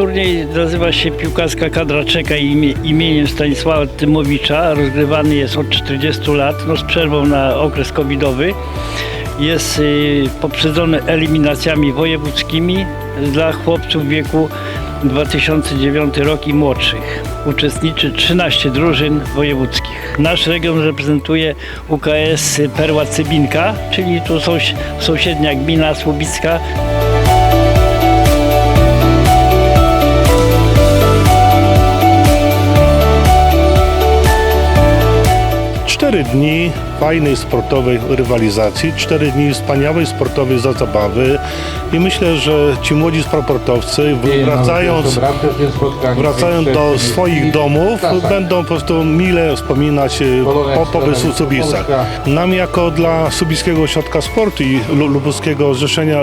turniej nazywa się Piłkarska Kadra Czeka imię, imieniem Stanisława Tymowicza. Rozgrywany jest od 40 lat, no z przerwą na okres covidowy. Jest y, poprzedzony eliminacjami wojewódzkimi dla chłopców w wieku 2009 rok i młodszych. Uczestniczy 13 drużyn wojewódzkich. Nasz region reprezentuje UKS Perła Cybinka, czyli tu sąsiednia gmina Słubicka. Cztery dni fajnej sportowej rywalizacji, cztery dni wspaniałej sportowej za- zabawy. I myślę, że ci młodzi sportowcy wracając, wracając do swoich domów będą po prostu mile wspominać po pobyt w Subisach. Nam jako dla Subickiego Ośrodka Sportu i Lu- Lubuskiego Zrzeszenia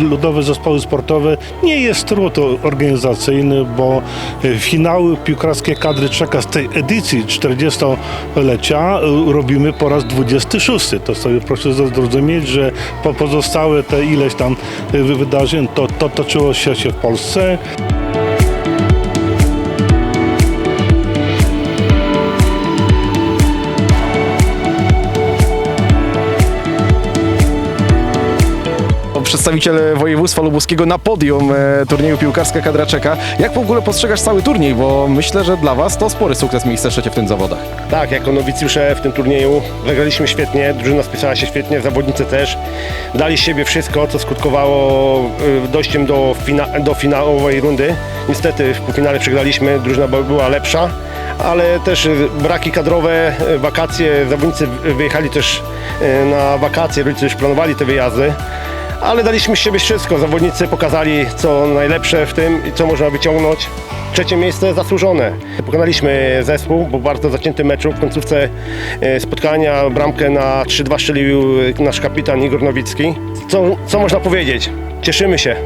Ludowe Zespoły Sportowe nie jest trud organizacyjny, bo e, finały piłkarskie kadry czeka z tej edycji 40-lecia e, robimy po raz 26. To sobie proszę zrozumieć, że po pozostałe te ileś tam e, wydarzeń to, to toczyło się w Polsce. Przedstawiciel województwa lubuskiego na podium e, turnieju piłkarska kadra czeka. Jak w ogóle postrzegasz cały turniej? Bo myślę, że dla Was to spory sukces miejsce trzecie w tym zawodach. Tak, jako nowicjusze w tym turnieju zagraliśmy świetnie, drużyna spisała się świetnie, zawodnicy też. Dali z siebie wszystko, co skutkowało y, dojściem do, fina- do finałowej rundy. Niestety w półfinale przegraliśmy, drużyna by- była lepsza, ale też y, braki kadrowe, y, wakacje, zawodnicy wyjechali też na wakacje, rodzice już planowali te wyjazdy. Ale daliśmy z siebie wszystko, zawodnicy pokazali co najlepsze w tym i co można wyciągnąć. Trzecie miejsce zasłużone. Pokonaliśmy zespół po bardzo zaciętym meczu. W końcówce e, spotkania bramkę na 3-2 strzelił nasz kapitan Igor Nowicki. Co, co można powiedzieć? Cieszymy się.